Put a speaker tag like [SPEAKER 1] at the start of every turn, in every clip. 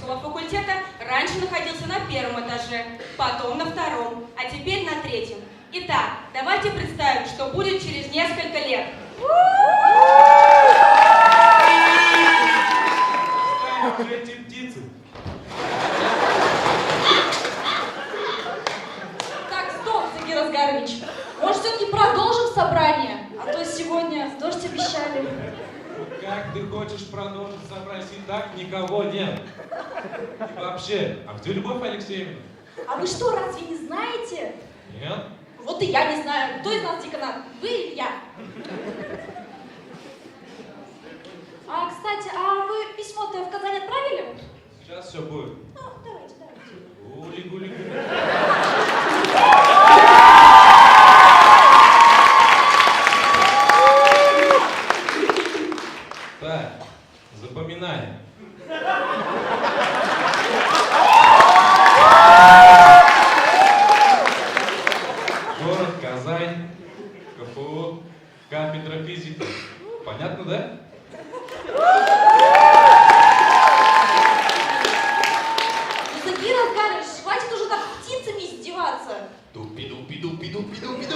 [SPEAKER 1] филологического факультета раньше находился на первом этаже, потом на втором, а теперь на третьем. Итак, давайте представим, что будет через несколько лет.
[SPEAKER 2] Так, стоп, Сергей Разгарович. Может, все-таки продолжим собрание? А то сегодня дождь обещали.
[SPEAKER 3] Как ты хочешь продолжить собрать, и так никого нет? И вообще, а где Любовь Алексеевна?
[SPEAKER 2] А вы что, разве не знаете?
[SPEAKER 3] Нет?
[SPEAKER 2] Вот и я не знаю, кто из нас деканат, вы или я? А, кстати, а вы письмо-то в Казань отправили?
[SPEAKER 3] Сейчас все будет.
[SPEAKER 2] Ну, давайте, давайте.
[SPEAKER 3] Гули-гули-гули. Так, запоминай. Город Казань, КФУ, кафедра физики. Понятно, да?
[SPEAKER 2] Ну, Сергей Разгарович, хватит уже так птицами издеваться.
[SPEAKER 4] Дупи-дупи-дупи-дупи-дупи.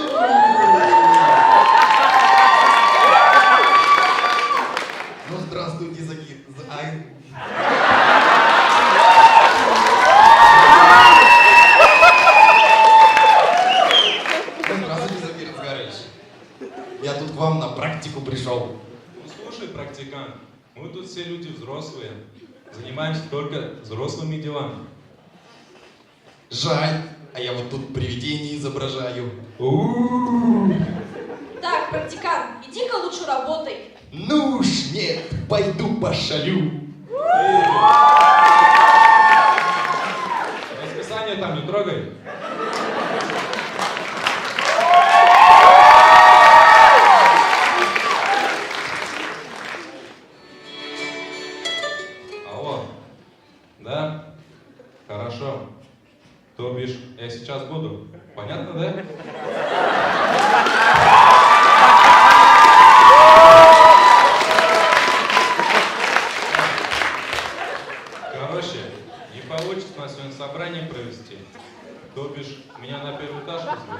[SPEAKER 4] Ну, здравствуйте, Загир. За- ай. Ну, Здравствуйте, Загир Разгарович. Я тут к вам на практику пришел.
[SPEAKER 3] Ну, слушай, практикант, мы тут все люди взрослые. Занимаемся только взрослыми делами.
[SPEAKER 4] Жаль, а я вот тут привидение изображаю.
[SPEAKER 2] Так, практикант, иди-ка лучше работай.
[SPEAKER 4] Ну уж нет, пойду пошалю.
[SPEAKER 3] Расписание там не трогай. Да? Хорошо. То бишь, я сейчас буду. Понятно, да? Короче, не получится у нас сегодня собрание провести. То бишь, меня на первый этаж вызовут.